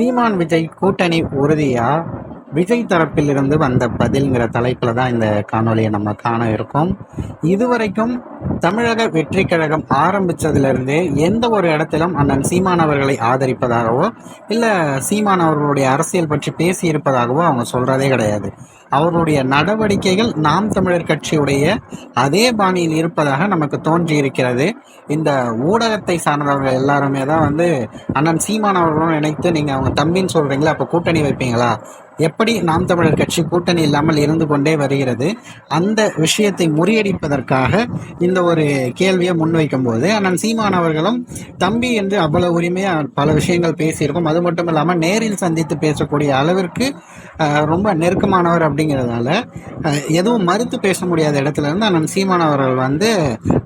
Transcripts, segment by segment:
சீமான் விஜய் கூட்டணி உறுதியா? விஜய் தரப்பிலிருந்து வந்த பதில்ங்கிற தலைப்பில் தான் இந்த காணொலியை நம்ம காண இருக்கோம். இதுவரைக்கும் தமிழக வெற்றி கழகம் ஆரம்பித்ததுலேருந்தே எந்த ஒரு இடத்திலும் அண்ணன் சீமானவர்களை ஆதரிப்பதாகவோ இல்லை சீமானவர்களுடைய அரசியல் பற்றி பேசி இருப்பதாகவோ அவங்க சொல்கிறதே கிடையாது. அவருடைய நடவடிக்கைகள் நாம் தமிழர் கட்சியுடைய அதே பாணியில் இருப்பதாக நமக்கு தோன்றி இருக்கிறது இந்த ஊடகத்தை சார்ந்தவர்கள் எல்லாருமே தான் வந்து அண்ணன் சீமானவர்களும் நினைத்து நீங்கள் அவங்க தம்பின்னு சொல்கிறீங்களா அப்போ கூட்டணி வைப்பீங்களா? எப்படி நாம் தமிழர் கட்சி கூட்டணி இல்லாமல் இருந்து கொண்டே வருகிறது அந்த விஷயத்தை முறியடிப்பதற்காக இந்த ஒரு கேள்வியை முன்வைக்கும் போது அண்ணன் சீமான் அவர்களும் தம்பி என்று அவ்வளவு உரிமையாக பல விஷயங்கள் பேசியிருக்கோம். அது மட்டும் இல்லாமல் நேரில் சந்தித்து பேசக்கூடிய அளவிற்கு ரொம்ப நெருக்கமானவர் அப்படிங்கிறதால எதுவும் மறுத்து பேச முடியாத இடத்துல இருந்து அண்ணன் சீமான் அவர்கள் வந்து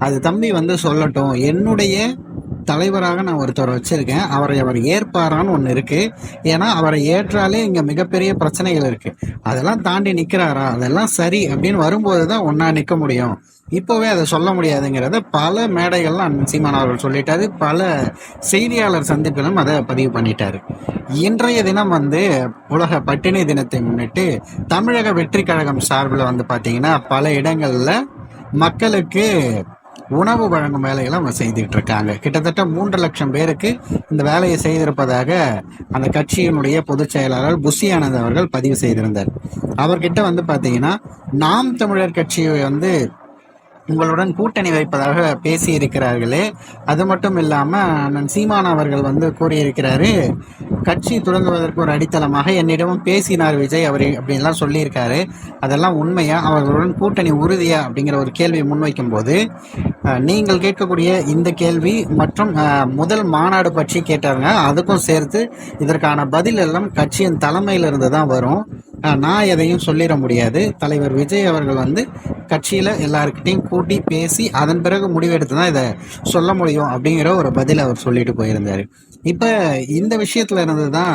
அது தம்பி வந்து சொல்லட்டும். என்னுடைய தலைவராக நான் ஒருத்தரை வச்சிருக்கேன். அவரை அவர் ஏற்பாரான்னு ஒன்று இருக்கு. ஏன்னா அவரை ஏற்றாலே இங்கே மிகப்பெரிய பிரச்சனைகள் இருக்கு. அதெல்லாம் தாண்டி நிற்கிறாரா அதெல்லாம் சரி அப்படின்னு வரும்போது தான் ஒன்றா நிற்க முடியும். இப்போவே அதை சொல்ல முடியாதுங்கிறத பல மேடைகள்லாம் அண்ணன் சீமான் அவர்கள் சொல்லிட்டாரு. பல செய்தியாளர் சந்திப்பிலும் அதை பதிவு பண்ணிட்டாரு. இன்றைய தினம் வந்து உலக பட்டினி தினத்தை முன்னிட்டு தமிழக வெற்றி கழகம் சார்பில் வந்து பார்த்தீங்கன்னா பல இடங்களில் மக்களுக்கு உணவு வழங்கும் வேலைகளை அவங்க செய்துட்டு இருக்காங்க கிட்டத்தட்ட மூன்று லட்சம் பேருக்கு இந்த வேலையை செய்திருப்பதாக அந்த கட்சியினுடைய பொதுச் செயலாளர் புஷி ஆனந்த் அவர்கள் பதிவு செய்திருந்தார். அவர்கிட்ட வந்து பார்த்தீங்கன்னா நாம் தமிழர் கட்சியை வந்து உங்களுடன் கூட்டணி வைப்பதாக பேசி இருக்கிறார்களே அது மட்டும் இல்லாமல் அண்ணன் சீமான் அவர்கள் வந்து கூறியிருக்கிறாரு கட்சி தொடங்குவதற்கு ஒரு அடித்தளமாக என்னிடமும் பேசினார் விஜய் அவர் அப்படின்லாம் சொல்லியிருக்காரு. அதெல்லாம் உண்மையா? அவர்களுடன் கூட்டணி உறுதியா? அப்படிங்கிற ஒரு கேள்வியை முன்வைக்கும் போது நீங்கள் கேட்கக்கூடிய இந்த கேள்வி மற்றும் முதல் மாநாடு பற்றி கேட்டாருங்க. அதுக்கும் சேர்த்து இதற்கான பதில் எல்லாம் கட்சியின் தலைமையிலிருந்து தான் வரும். நான் எதையும் சொல்லிட முடியாது. தலைவர் விஜய் அவர்கள் வந்து கட்சியில் எல்லாருக்கிட்டையும் கூட்டி பேசி அதன் பிறகு முடிவெடுத்து தான் இதை சொல்ல முடியும் அப்படிங்கிற ஒரு பதில் அவர் சொல்லிட்டு போயிருந்தார். இப்போ இந்த விஷயத்துல இருந்து தான்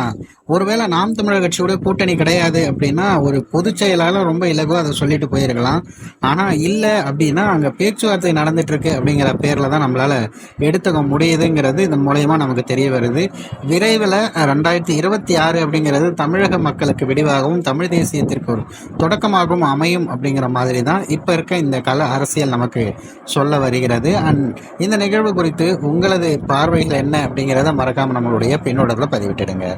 ஒருவேளை நாம் தமிழர் கட்சியோட கூட்டணி கிடையாது அப்படின்னா ஒரு பொதுச் செயலாளர் ரொம்ப இலகுவாக அதை சொல்லிட்டு போயிருக்கலாம். ஆனால் இல்லை அப்படின்னா அங்கே பேச்சுவார்த்தை நடந்துட்டு இருக்கு அப்படிங்கிற பேரில் தான் நம்மளால் எடுத்துக்க முடியுதுங்கிறது இதன் மூலயமா நமக்கு தெரிய வருது. விரைவில் ரெண்டாயிரத்தி இருபத்தி ஆறு அப்படிங்கிறது தமிழக மக்களுக்கு விடிவாகவும் தமிழ் தேசியத்திற்கு ஒரு தொடக்கமாகவும் அமையும் அப்படிங்கிற மாதிரி தான் இப்போ இருக்க இந்த கல அரசியல் நமக்கு சொல்ல வருகிறது. அண்ட் இந்த நிகழ்வு குறித்து உங்களது பார்வைகள் என்ன அப்படிங்கிறத மறக்காமல் நம்மளுடைய பின்னோடத்தில் பதிவிட்டுடுங்க.